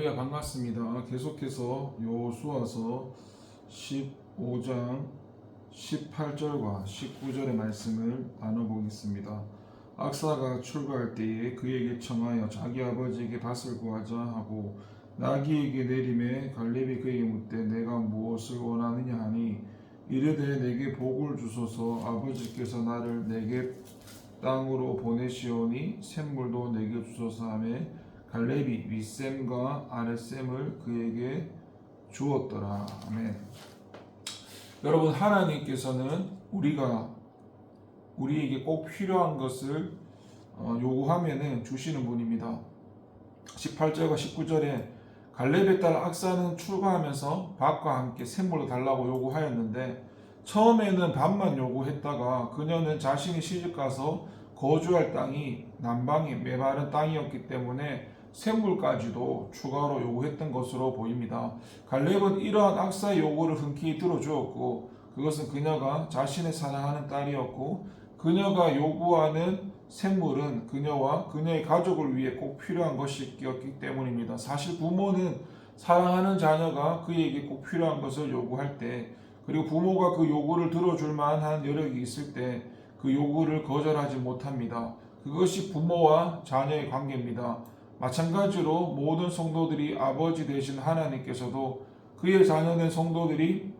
할렐루야 반갑습니다. 계속해서 요수아서 15장 18절과 19절의 말씀을 나눠보겠습니다. 악사가 출가할 때에 그에게 청하여 자기 아버지에게 밭을 구하자 하고 나귀에게 내림에 갈렙이 그에게 묻되 내가 무엇을 원하느냐 하니 이르되 내게 복을 주소서 아버지께서 나를 내게 땅으로 보내시오니 샘물도 내게 주소서 하며 갈렙이 윗샘과 아랫샘을 그에게 주었더라. 아멘. 여러분 하나님께서는 우리가 우리에게 꼭 필요한 것을 어, 요구하면은 주시는 분입니다. 18절과 19절에 갈렙의 딸 악사는 출가하면서 밭과 함께 샘물을 달라고 요구하였는데 처음에는 밭만 요구했다가 그녀는 자신이 시집가서 거주할 땅이 남방이 메마른 땅이었기 때문에 샘물까지도 추가로 요구했던 것으로 보입니다. 갈렙은 이러한 악사의 요구를 흔쾌히 들어주었고 그것은 그녀가 자신의 사랑하는 딸이었고 그녀가 요구하는 샘물은 그녀와 그녀의 가족을 위해 꼭 필요한 것이었기 때문입니다. 사실 부모는 사랑하는 자녀가 그에게 꼭 필요한 것을 요구할 때 그리고 부모가 그 요구를 들어줄 만한 여력이 있을 때 그 요구를 거절하지 못합니다. 그것이 부모와 자녀의 관계입니다. 마찬가지로 모든 성도들이 아버지 되신 하나님께서도 그의 자녀된 성도들이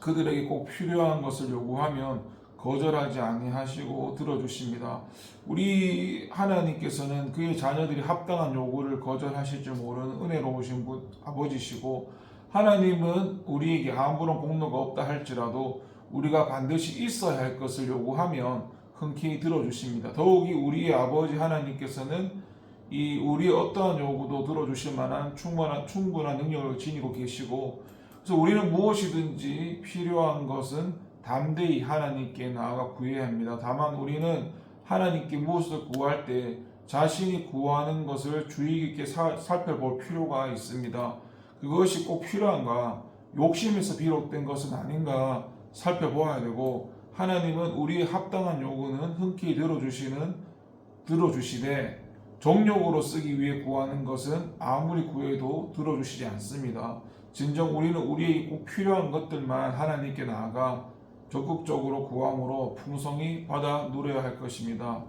그들에게 꼭 필요한 것을 요구하면 거절하지 아니하시고 들어주십니다. 우리 하나님께서는 그의 자녀들이 합당한 요구를 거절하실 줄 모르는 은혜로우신 분 아버지시고 하나님은 우리에게 아무런 공로가 없다 할지라도 우리가 반드시 있어야 할 것을 요구하면 흔쾌히 들어주십니다. 더욱이 우리의 아버지 하나님께서는 이 우리의 어떠한 요구도 들어주실 만한 충분한 충분한 능력을 지니고 계시고 그래서 우리는 무엇이든지 필요한 것은 담대히 하나님께 나아가 구해야 합니다. 다만 우리는 하나님께 무엇을 구할 때 자신이 구하는 것을 주의 깊게 사- 살펴볼 필요가 있습니다. 그것이 꼭 필요한가? 욕심에서 비롯된 것은 아닌가 살펴보아야 되고 하나님은 우리의 합당한 요구는 흔쾌히 들어주시는 들어주시되 정욕으로 쓰기 위해 구하는 것은 아무리 구해도 들어주시지 않습니다. 진정 우리는 우리에게 꼭 필요한 것들만 하나님께 나아가 적극적으로 구함으로 풍성히 받아 누려야 할 것입니다.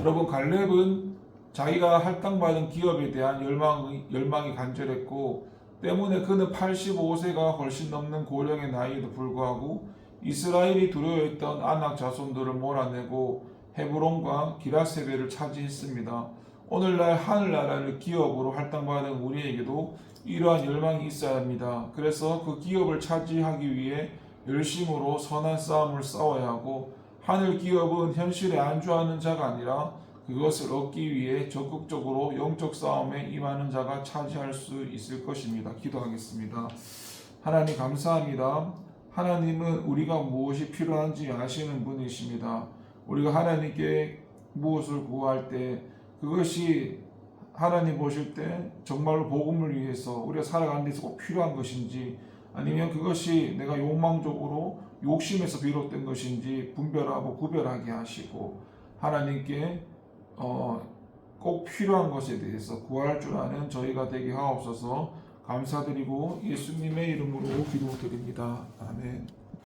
여러분 갈렙은 자기가 할당받은 기업에 대한 열망이, 열망이 간절했고 때문에 그는 85세가 훨씬 넘는 고령의 나이에도 불구하고 이스라엘이 두려워했던 아낙 자손들을 몰아내고 헤브론과 기라세베를 차지했습니다. 오늘날 하늘나라를 기업으로 할당받은 우리에게도 이러한 열망이 있어야 합니다. 그래서 그 기업을 차지하기 위해 열심으로 선한 싸움을 싸워야 하고 하늘 기업은 현실에 안주하는 자가 아니라 그것을 얻기 위해 적극적으로 영적 싸움에 임하는 자가 차지할 수 있을 것입니다. 기도하겠습니다. 하나님 감사합니다. 하나님은 우리가 무엇이 필요한지 아시는 분이십니다. 우리가 하나님께 무엇을 구할 때 그것이 하나님 보실 때 정말로 복음을 위해서 우리가 살아가는 데서 꼭 필요한 것인지 아니면 그것이 내가 욕망적으로 욕심에서 비롯된 것인지 분별하고 구별하게 하시고 하나님께 어, 꼭 필요한 것에 대해서 구할 줄 아는 저희가 되게 하옵소서 감사드리고 예수님의 이름으로 기도드립니다. 아멘.